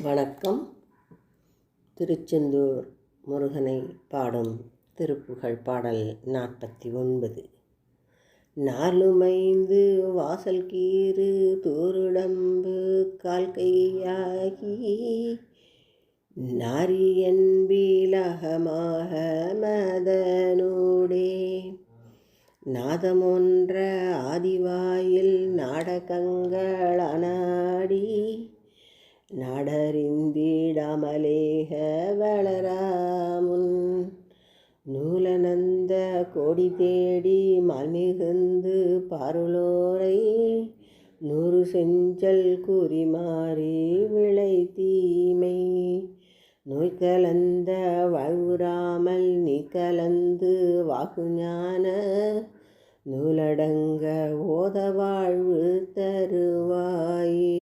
வணக்கம். திருச்செந்தூர் முருகனை பாடும் திருப்புகழ் பாடல் நாற்பத்தி ஒன்பது. நாலுமைந்து வாசல் கீறு தூருடம்பு கால் கையாகி நாரியன்பீலகமாக மதனோடே. நாதமொன்ற ஆதிவாயில் நாடகங்கள் அனாடி நாடறிந்திடாமலேக வளராமுன். நூலனந்த கொடி தேடி மால்மிகுந்து பருளோரை நூறு செஞ்சல் கூறி மாறி விளை தீமை நோய் கலந்த வாழ்வுறாமல் நீ கலந்து வாகுஞான நூலடங்க ஓத வாழ்வு தருவாய்.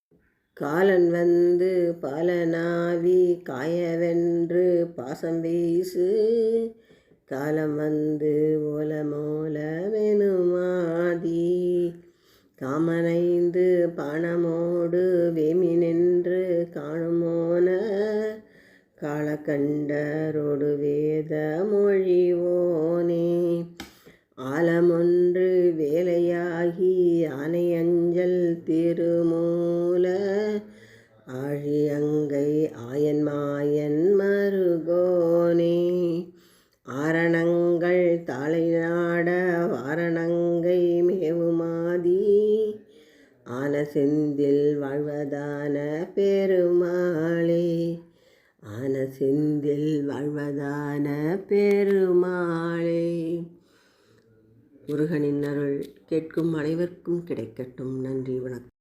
காலன் வந்து பாலனாவி காயவென்று பாசம் வீசு. காலம் வந்து ஓல மோலமெனுமாதி காமனைந்து பானமோடு வேமி நின்று காணுமோன. காலக்கண்டரோடு வேத மொழிவோ ஆலமொன்று வேலையாகி ஆனை அஞ்சல் திருமூல ஆழியங்கை ஆயன் மாயன் மருகோனே. ஆரணங்கள் தாளை நாட வாரணங்கை மேவுமாதி. ஆன செந்தில் வாழ்வதான பெருமாளே. ஆன செந்தில் வாழ்வதான பெருமாளே. முருகனின் அருள் கேட்கும் அனைவருக்கும் கிடைக்கட்டும். நன்றி வணக்கம்.